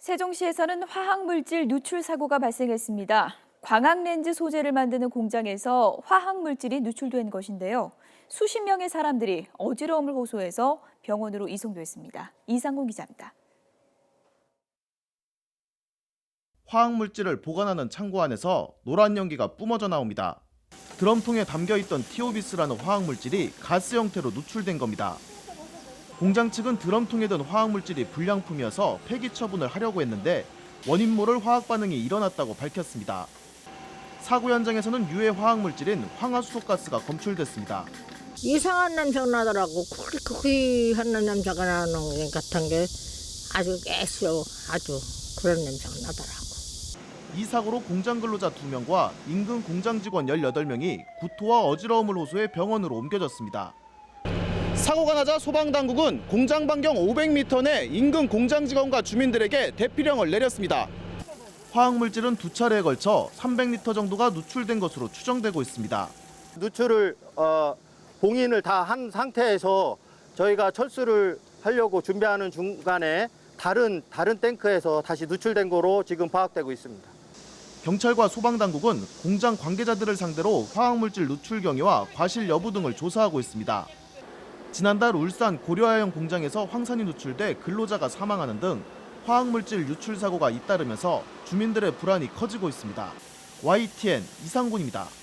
세종시에서는 화학물질 누출 사고가 발생했습니다. 광학렌즈 소재를 만드는 공장에서 화학물질이 누출된 것인데요. 수십 명의 사람들이 어지러움을 호소해서 병원으로 이송됐습니다. 이상공 기자입니다. 화학물질을 보관하는 창고 안에서 노란 연기가 뿜어져 나옵니다. 드럼통에 담겨 있던 티오비스라는 화학물질이 가스 형태로 누출된 겁니다. 공장 측은 드럼통에 든 화학물질이 불량품이어서 폐기 처분을 하려고 했는데 원인 모를 화학 반응이 일어났다고 밝혔습니다. 사고 현장에서는 유해 화학물질인 황화수소가스가 검출됐습니다. 이상한 냄새가 나더라고. 쿠리쿠리한 냄새가 나는 것 같은 게 아주 깨스요. 아주 그런 냄새가 나더라고. 이 사고로 공장 근로자 2명과 인근 공장 직원 18명이 구토와 어지러움을 호소해 병원으로 옮겨졌습니다. 사고가 나자 소방당국은 공장 반경 500m 내 인근 공장 직원과 주민들에게 대피령을 내렸습니다. 화학물질은 두 차례에 걸쳐 300리터 정도가 누출된 것으로 추정되고 있습니다. 누출을 어, 봉인을 다 한 상태에서 저희가 철수를 하려고 준비하는 중간에 다른 다른 탱크에서 다시 누출된 거로 지금 파악되고 있습니다. 경찰과 소방당국은 공장 관계자들을 상대로 화학물질 누출 경위와 과실 여부 등을 조사하고 있습니다. 지난달 울산 고려하영 공장에서 황산이 누출돼 근로자가 사망하는 등 화학물질 유출 사고가 잇따르면서 주민들의 불안이 커지고 있습니다. YTN 이상곤입니다.